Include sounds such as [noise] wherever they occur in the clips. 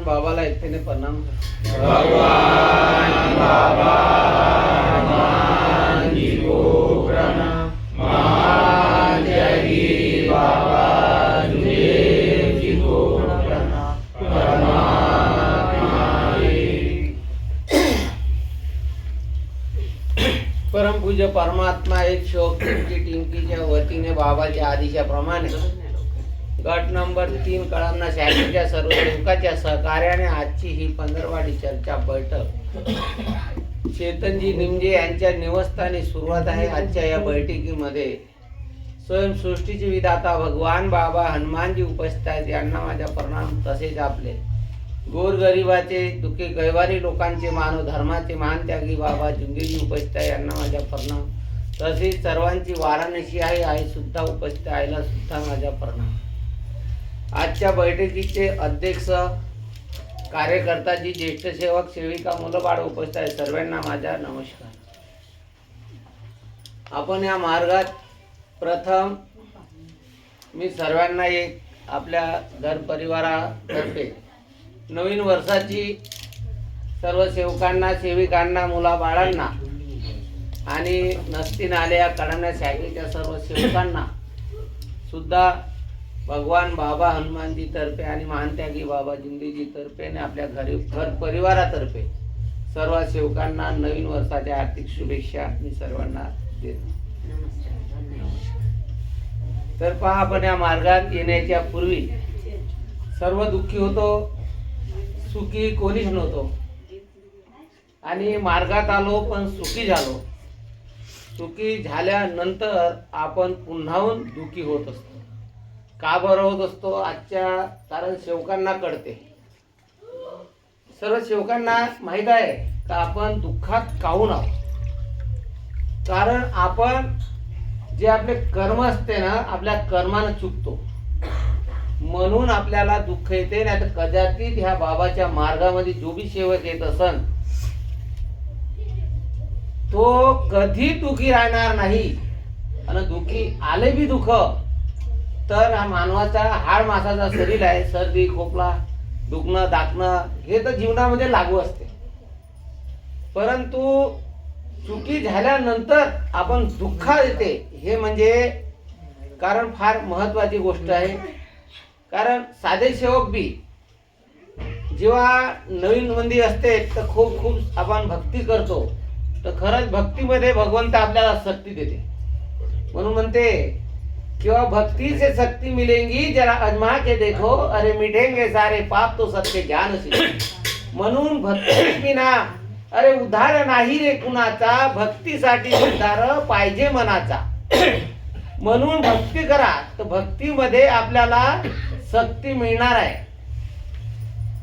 भगवान बाबाला एकट्याने प्रणाम भगवान बाबा हनुमान जी परमात्मा परमपूज्य परमात्मा एक शोक टिंकीच्या वतीने बाबाच्या आदेशाप्रमाणे गट नंबर तीन कळमना शाखेच्या सर्व सेवकाच्या सहकार्याने आजची ही पंधरवाडी चर्चा बैठक. चेतनजी निमजे यांच्या निवासस्थानी सुरुवात आहे आजच्या या बैठकीमध्ये. स्वयंसृष्टीचे विधाता भगवान बाबा हनुमानजी उपस्थित आहेत यांना माझ्या प्रणाम तसेच आपले. गोरगरिबाचे दुःखी गैवारी लोकांचे मानव धर्माचे मान त्यागी बाबा जुंगेजी उपस्थित आहे यांना माझ्या प्रणाम. तसेच सर्वांची वाराणसी आहे आई सुद्धा उपस्थित आईला सुद्धा माझ्या प्रणाम. आजच्या बैठकीचे अध्यक्ष कार्यकर्ताजी ज्येष्ठ सेवक सेविका मुलं बाळ उपस्थित आहे सर्वांना माझा नमस्कार. आपण या मार्गात प्रथम मी सर्वांना एक आपल्या घर परिवारातर्फे नवीन वर्षाची सर्व सेवकांना सेविकांना मुलाबाळांना आणि नसती नाल्या कळवण्या शाखेच्या सर्व सेवकांना सुद्धा भगवान बाबा हनुमानजी तर्फे आणि महानत्यागी बाबा जिंदीजी तर्फे आणि आपल्या घरी घर परिवारातर्फे सर्व सेवकांना नवीन वर्षाच्या आर्थिक शुभेच्छा मी सर्वांना देतो. तर पहा आपण या मार्गात येण्याच्या पूर्वी सर्व दुःखी होतो सुखी कोणीच नव्हतो. आणि मार्गात आलो पण सुखी झालो. सुखी झाल्यानंतर आपण पुन्हाहून दुःखी होत असतो. का बरं होत असतो? आजच्या कारण सेवकांना कळते. सर्व सेवकांना माहीत आहे का आपण दुःखात काहून आहोत? कारण आपण जे आपले कर्म असते ना आपल्या कर्मानं चुकतो. म्हणून आपल्याला दुःख येते नाही तर कदाचित ह्या बाबाच्या मार्गामध्ये जो बी सेवक येत असन तो कधी दुखी राहणार नाही. आणि दुखी आले बी दुःख तर हा मानवाचा हाड मासाचा शरीर आहे सर्दी खोकला दुखणं दाखणं हे तर जीवनामध्ये लागू असते. परंतु चुकी झाल्यानंतर आपण दुःखा येते हे म्हणजे कारण फार महत्वाची गोष्ट आहे. कारण साधे सेवक बी जेव्हा नवीन मंदी असते तर खूप खूप आपण भक्ती करतो. तर खरंच भक्तीमध्ये भगवंत आपल्याला शक्ती देते. म्हणून म्हणते किंवा भक्ति से शक्ति मिलेंगी? जरा अजमा के देखो। अरे मिटेंगे सारे पाप तो सत्य ज्ञान से। म्हणून भक्ती विना अरे उद्धार नाही रे कुणाचा भक्तीसाठी उद्धार पाहिजे मनाचा। म्हणून भक्ती करा तर भक्तीमध्ये आपल्याला शक्ती मिळणार आहे.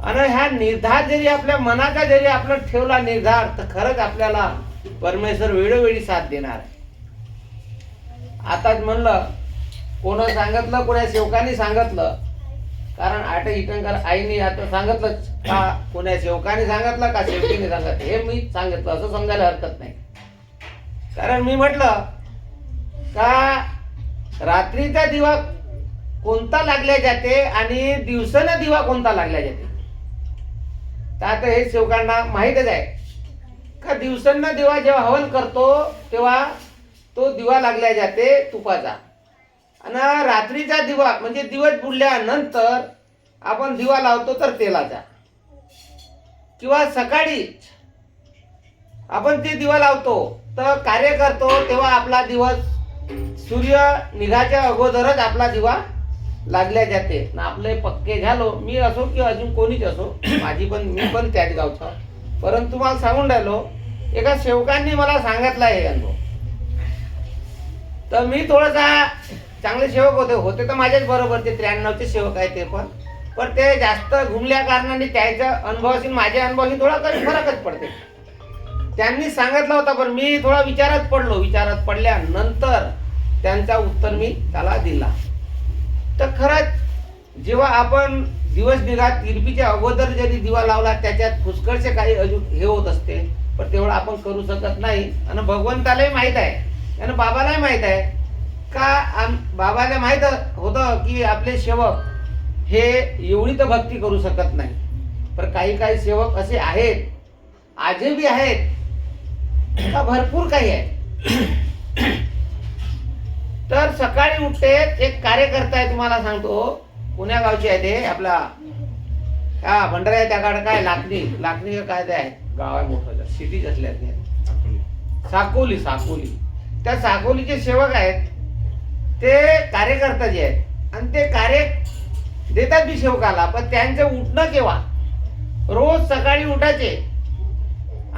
आणि ह्या निर्धार जरी आपल्या मनाचा जरी आपण ठेवला निर्धार तर खरंच आपल्याला परमेश्वर वेळोवेळी साथ देणार आहे. आताच म्हणलं कोण सांगितलं कोणा सेवकाने सांगितलं? कारण आठ इटंकर आईने आता सांगितलं का कोण्या सेवकाने सांगितलं का सेवकीने सांगितलं? हे मी सांगितलं असं समजायला हरकत नाही. कारण मी म्हटलं का रात्रीचा दिवा कोणता लागल्या जाते आणि दिवसानं दिवा कोणता लागल्या जाते? तर आता हे सेवकांना माहीतच आहे. का दिवसांना दिवा जेव्हा हवन करतो तेव्हा तो दिवा लागल्या जाते तुपाचा. आणि रात्रीचा दिवा म्हणजे दिवस बुडल्यानंतर आपण दिवा लावतो तर तेलाचा. किंवा सकाळी आपण ते दिवा लावतो तर कार्य करतो तेव्हा आपला दिवस सूर्य निघाच्या अगोदरच आपला दिवा लागल्या जाते. ना आपले पक्के झालो मी असो किंवा अजून कोणीच असो [clears throat] माझी पण मी पण त्याच गावचा. परंतु मला सांगून राहिलो एका सेवकांनी मला सांगितलं आहे अनुभव. तर मी थोडासा चांगले सेवक होते. होते तर माझ्याच बरोबर ते त्र्याण्णवचे सेवक आहे ते पण. पण ते जास्त घुमल्या कारणाने त्याच्या अनुभवाशी माझ्या अनुभवाशी थोडा कधी फरकच पडते. त्यांनी सांगितलं होता पण मी थोडा विचारात पडलो. विचारात पडल्यानंतर त्यांचा उत्तर मी त्याला दिला. तर खरंच जेव्हा आपण दिवस निघा तिरपीच्या अगोदर जरी दिवा लावला त्याच्यात पुष्कळचे काही अजून हे होत असते. पण तेवढं आपण करू शकत नाही. आणि भगवंतालाही माहीत आहे. आणि बाबालाही माहीत आहे. का आम बाबाला माहीत होतं की आपले सेवक हे एवढी तर भक्ती करू शकत नाही. पण काही काही सेवक असे आहेत आजही आहेत का भरपूर काही आहे तर सकाळी उठते एक कार्यकर्ता आहे तुम्हाला सांगतो पुण्या गावचे आहे ते आपला हा भंडारा आहे त्याकडे काय लाखणी लाखणी काय ते आहे. गाव आहे मोठं सिटी असल्या साकोली साकोली. त्या साकोलीचे सेवक आहेत. ते कार्यकर्ता जे आहेत आणि ते कार्य देतात बी सेवकाला पण त्यांचं उठणं केव्हा? रोज सकाळी उठायचे.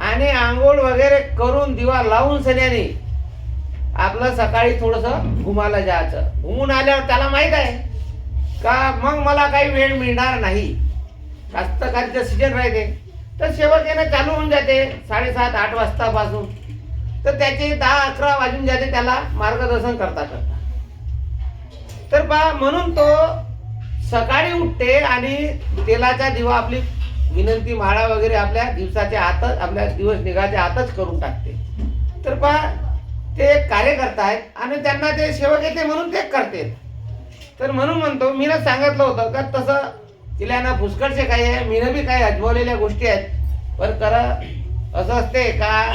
आणि आंघोळ वगैरे करून दिवा लावून सन्याने आपलं सकाळी थोडंसं घुमायला जायचं. घुमून आल्यावर त्याला माहीत आहे का मग मला काही वेळ मिळणार नाही. कास्तकारीचं सीजन राहते. तर सेवक येणं चालू होऊन जाते साडेसात आठ वाजतापासून. तर त्याचे दहा अकरा वाजून जाते त्याला मार्गदर्शन करतात. तर बा म्हणून तो सकाळी उठते आणि तेलाचा दिवा आपली विनंती माळा वगैरे आपल्या दिवसाच्या आतच आपल्या दिवस निघाच्या आतच करून टाकते. तर बा ते एक कार्यकर्ता आहेत आणि त्यांना ते सेवक येते म्हणून ते करते. तर म्हणून म्हणतो मी ना सांगितलं होतं का तसं तिला ना पुष्कळचे काही आहे मीनं बी काही अजवलेल्या गोष्टी आहेत. पण करा असं असते का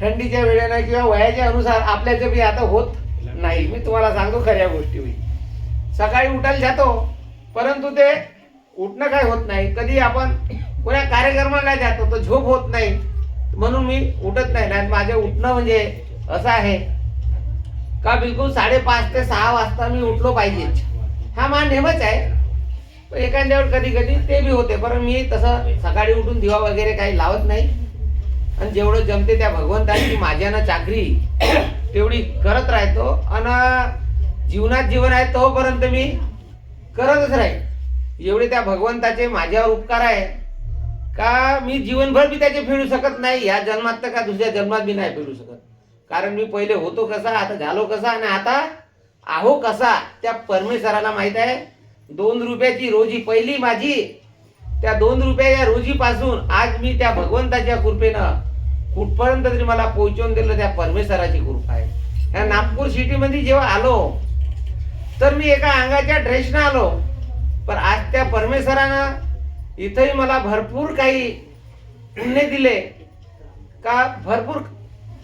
थंडीच्या वेळेनं किंवा वयाच्या अनुसार आपल्याचं बी आता होत नाही. मी तुम्हाला सांगतो खऱ्या गोष्टी होईल. सकाळी उठायला जातो परंतु ते उठणं काय होत नाही. कधी आपण कोणा कार्यक्रमाला जातो तर झोप होत नाही. म्हणून मी उठत नाही. नाही माझं उठणं म्हणजे असं आहे. का बिलकुल साडेपाच ते सहा वाजता मी उठलो पाहिजे. हा मा नेहमच आहे. एखाद्यावर कधी कधी ते बी होते. पण मी तसं सकाळी उठून दिवा वगैरे काही लावत नाही. आणि जेवढं जमते त्या भगवंताची माझ्यानं चाकरी तेवढी करत राहतो आणि जीवनात जीवन आहे तोपर्यंत मी करतच राहील एवढे त्या भगवंताचे माझ्यावर उपकार आहे. का मी जीवनभर मी त्याचे फेडू शकत नाही या जन्मात तर का दुसऱ्या जन्मात बी नाही फेडू शकत. कारण मी पहिले होतो कसा आता झालो कसा आणि आता आहो कसा त्या परमेश्वराला माहीत आहे. दोन रुपयाची रोजी पहिली माझी त्या दोन रुपयाच्या रोजीपासून आज मी त्या भगवंताच्या कृपेनं कुठपर्यंत तरी मला पोहोचवून दिलं त्या परमेश्वराची कृपा आहे. ह्या नागपूर सिटीमध्ये जेव्हा आलो तर मी एका अंगाच्या ड्रेसनं आलो. पण आज त्या परमेश्वरानं इथंही मला भरपूर काही पुण्य दिले. का भरपूर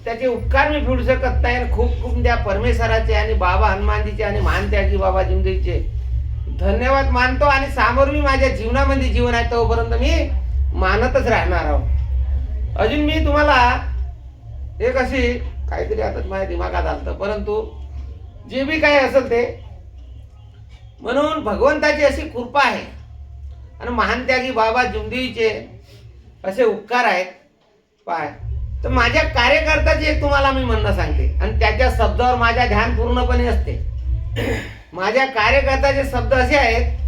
त्याचे उपकार मी फेडू शकत नाही आणि खूप खूप त्या परमेश्वराचे आणि बाबा हनुमानजीचे आणि मानत्यागी बाबा जिंदगीचे धन्यवाद मानतो आणि सामोर मी माझ्या जीवनामध्ये जीवन आहे तोपर्यंत मी मानतच राहणार आहोत अजून मी तुम्हाला एक अशी काहीतरी आता माझ्या दिमागात आलं परंतु जे बी काही असेल ते. म्हणून भगवंताची अशी कृपा आहे. आणि महानत्यागी बाबा जुमदीचे असे उपकार आहेत. पाय. तर माझ्या कार्यकर्त्याचे एक तुम्हाला मी म्हणणं सांगते. आणि त्याच्या शब्दावर माझ्या ध्यान पूर्णपणे असते. माझ्या कार्यकर्त्याचे शब्द असे आहेत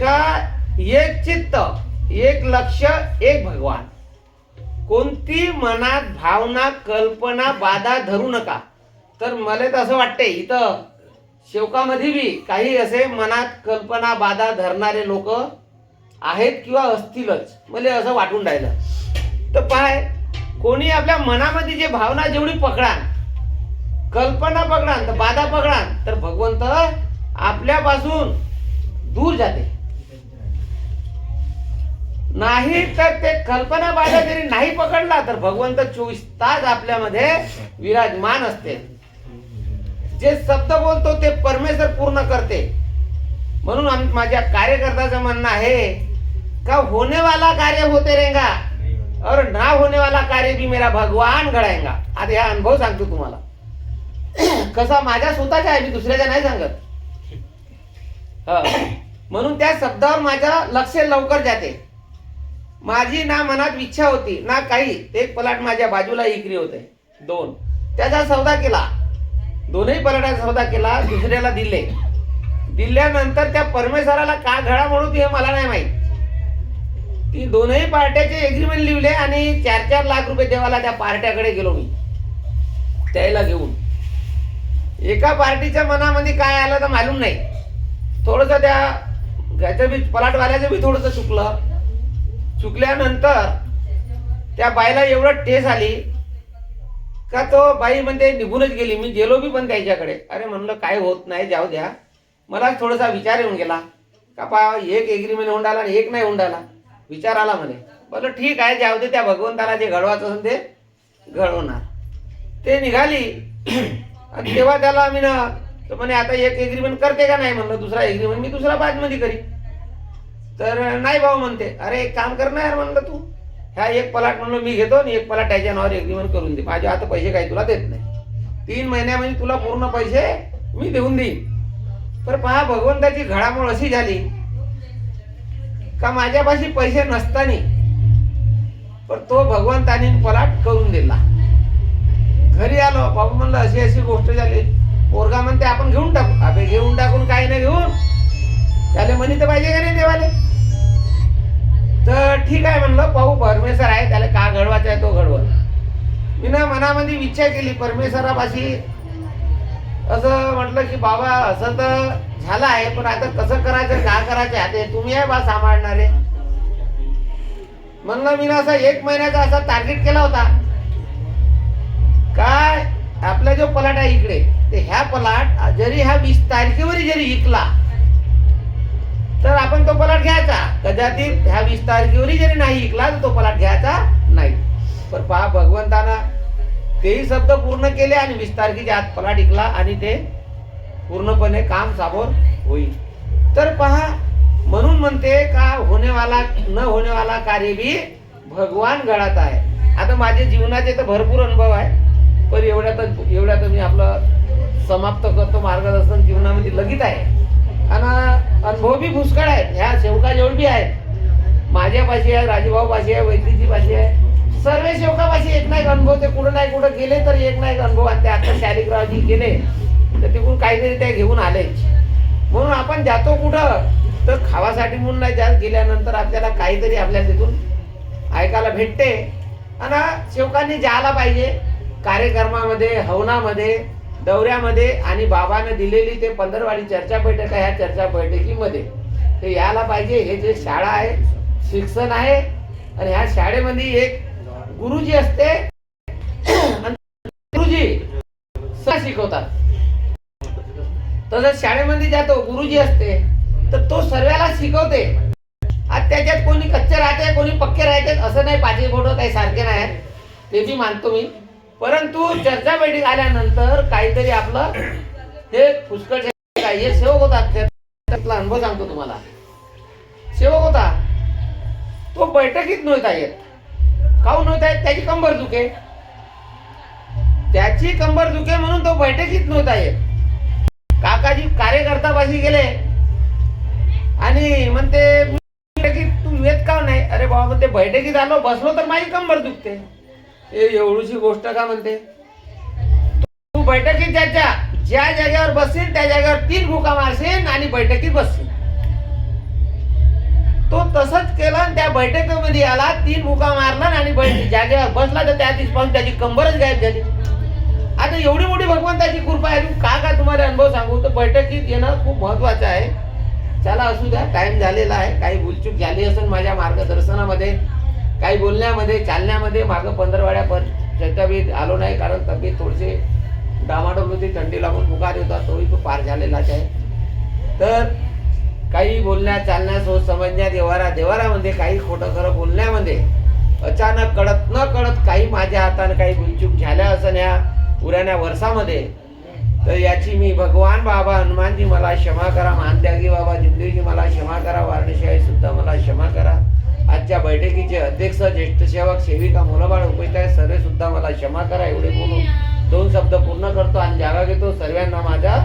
का एक चित्त एक लक्ष एक भगवान. कोणती मनात भावना कल्पना बाधा धरू नका. तर मला तर असं वाटते इथं शेवकामध्ये बी काही असे मनात कल्पना बाधा धरणारे लोक आहेत किंवा असतीलच. मला असं वाटून राहिलं. तर पाय कोणी आपल्या मनामध्ये जे भावना जेवढी पकडान कल्पना पकडान तर बाधा पकडान तर भगवंत आपल्यापासून दूर जाते. नाही तर ते कल्पना बाधा जरी नाही पकडला तर भगवंत चोवीस तास आपल्यामध्ये विराजमान असते. जे शब्द बोलतो ते परमेश्वर पूर्ण करते. म्हणून आम- माझ्या कार्यकर्त्याचं म्हणणं आहे का होने वाला कार्य होते रेंगा और ना होने वाला कार्य भी मेरा भगवान घडायंगा. आता हा अनुभव सांगतो तुम्हाला. कसा माझ्या स्वतःचा आहे मी दुसऱ्याच्या नाही सांगत. म्हणून त्या शब्दावर माझं लक्ष लवकर जाते. माझी ना मनात इच्छा होती ना काही एक पलाट माझ्या बाजूला इकरी होते. दोन. त्याचा सौदा केला. दोनही पलाटा सौदा केला दुसऱ्याला दिले. दिल्यानंतर त्या परमेश्वराला का घडा म्हणून हे मला नाही माहीत. ती दोनही पार्ट्याचे एग्रीमेंट लिहिले आणि चार चार लाख रुपये देवाला त्या पार्ट्याकडे गेलो मी. त्याला घेऊन. एका पार्टीच्या मनामध्ये काय आलं तर मालूम नाही. थोडंसं त्या घ्यायचं बी पलाटवाल्याचं बी थोडंसं चुकलं. चुकल्यानंतर त्या बाईला एवढं टेस आली का तो बाई म्हणते निघूनच गेली मी गेलो बी पण त्याच्याकडे. अरे म्हणलं काय होत नाही जाऊ द्या. मला थोडासा विचार येऊन गेला. का पा एक एग्रीमेंट होऊन आला आणि एक नाही होऊन आला विचार आला म्हणे. बरं ठीक आहे जाऊ दे त्या भगवंताला जे घडवायचं असेल ते घडवणार. ते निघाली. [clears throat] आणि तेव्हा त्याला मी ना तर म्हणे आता एक एग्रीमेंट करते का नाही? म्हणलं दुसरा एग्रीमेंट मी दुसरा बाजमध्ये करी तर नाही भाऊ म्हणते. अरे एक काम कर ना यार म्हणलं तू. ह्या एक पलाट म्हणलं मी घेतो आणि एक पलाट त्याच्या नावावर एग्रीमेंट करून दे. माझे आता पैसे काही तुला देत नाही. तीन महिन्यामध्ये तुला पूर्ण पैसे मी देऊन देईन. तर पहा भगवंताची घडामोड अशी झाली का माझ्यापाशी पैसे नसताना पण तो भगवंतानी पलाट करून दिला. घरी आलो बाबा म्हणलं अशी अशी गोष्ट झाली. पोरगा म्हणते आपण घेऊन टाकू. अबे घेऊन टाकून काही नाही घेऊन. त्याला म्हणी तर पाहिजे का नाही देवाले? तर ठीक आहे म्हणलं पाहू परमेश्वर आहे त्याला का घडवायचा आहे तो घडवल. मी ना मनामध्ये विचार केली परमेश्वरापाशी. असं म्हटलं की बाबा असं तर झालं आहे पण आता कसं करायचं का करायचं आता हे तुम्ही आहे बा सांभाळणारे. म्हणलं मी ना असा एक महिन्याचा असा टार्गेट केला होता. काय? आपला जो पलाट आहे इकडे ते ह्या पलाट जरी ह्या वीस तारखेवर जरी विकला तर आपण तो पलाट घ्यायचा. कदाचित ह्या वीस तारखेवरही जरी नाही ऐकला तर तो पलाट घ्यायचा नाही. पण पहा भगवंतानं तेही शब्द पूर्ण केले आणि वीस तारखेच्या आत पलाट ऐकला आणि ते पूर्णपणे काम साबोर होईल. तर पहा म्हणून म्हणते का होणेवाला न होणेवाला कार्य बी भगवान घडत आहे. आता माझे जीवनाचे तर भरपूर अनुभव आहे. पण एवढ्यात एवढ्यात मी आपलं समाप्त करतो मार्गदर्शन जीवनामध्ये लगीत आहे. आणि अनुभव बी पुष्कळ आहेत. ह्या सेवकाजवळ बी आहेत. माझ्यापाशी आहे राजूभाऊपाशी आहे वैद्यची पाशी आहे. सर्व सेवकापाशी एक ना एक अनुभव. ते कुठं नाही कुठं गेले तर एक ना एक अनुभव. आणि ते आता शालिकरावजी गेले तर तिकडून काहीतरी ते घेऊन आलेच म्हणून आपण जातो कुठं? तर खावासाठी म्हणून नाही जात. गेल्यानंतर आपल्याला काहीतरी आपल्या तिथून ऐकायला भेटते. आणि सेवकांनी जायला पाहिजे. कार्यक्रमामध्ये हवनामध्ये दौऱ्यामध्ये आणि बाबानं दिलेली ते पंधरवाडी चर्चा बैठक आहे ह्या चर्चा बैठकीमध्ये. ते यायला पाहिजे हे जे शाळा आहे शिक्षण आहे आणि ह्या शाळेमध्ये एक गुरुजी असते गुरुजी शिकवतात. तसंच शाळेमध्ये जातो गुरुजी असते तर तो सर्वाला शिकवते. आज त्याच्यात कोणी कच्चे राहते कोणी पक्के राहते असं नाही पाचवी फोटो काही सारखे नाही. ते बी मानतो मी. परंतु चर्चा बैठक आल्यानंतर काहीतरी आपलं हे पुष्कळ हे सेवक होता त्यातला अनुभव सांगतो तुम्हाला. सेवक होता. तो बैठकीत नव्हता येत. काऊन नव्हता येत? त्याची कंबर दुखे. त्याची कंबर दुखे म्हणून तो बैठकीत नव्हता येत. काकाजी कार्यकर्ता पाशी गेले. आणि म्हणते बैठकीत तू येत का नाही? अरे बाबा म्हणते बैठकीत आलो बसलो तर माझी कंबर दुखते. ए एवढीशी गोष्ट का म्हणते? तू बैठकीत त्याच्या ज्या जागेवर बसशील त्या जागेवर तीन भुका मारशील आणि बैठकीत बसशील. तो तसंच केलं आणि त्या बैठकीमध्ये आला तीन भुका मारला आणि बैठ- जागेवर बसला तर त्या दिवस पाहून त्याची कंबरच गायब झाली. आता एवढी मोठी भगवंताची कृपा आहे का का तुम्हाला अनुभव सांगू? तर बैठकीत येणं खूप महत्वाचं आहे. चला असू द्या टाइम झालेला आहे काही भूलचूक झाली असेल माझ्या मार्गदर्शनामध्ये काही बोलण्यामध्ये चालण्यामध्ये मागं पंधरवाड्या पण चर्चावीत आलो नाही कारण तब्येत थोडीशी डामाडोल होती थंडी लागून बुखार होता तोही तो पार झालेलाच आहे तर काही बोलण्या चालण्या सोच समजण्या देवारा देवारामध्ये काही खोटं खरं बोलण्यामध्ये अचानक कळत न कळत काही माझ्या हाताने काही भूलचूक झाल्या असं या पुराण्या वर्षामध्ये. तर याची मी भगवान बाबा हनुमानजी मला क्षमा करा मानत्यागी बाबा जिंदगी मला क्षमा करा वारणशाही सुद्धा मला क्षमा करा. आजच्या बैठकीचे अध्यक्ष ज्येष्ठ सेवक सेविका मुलबाळ उपस्थित आहे सर्व सुद्धा मला क्षमा करा एवढे बोलून दोन शब्द पूर्ण करतो आणि जागा घेतो. सर्वांना माझा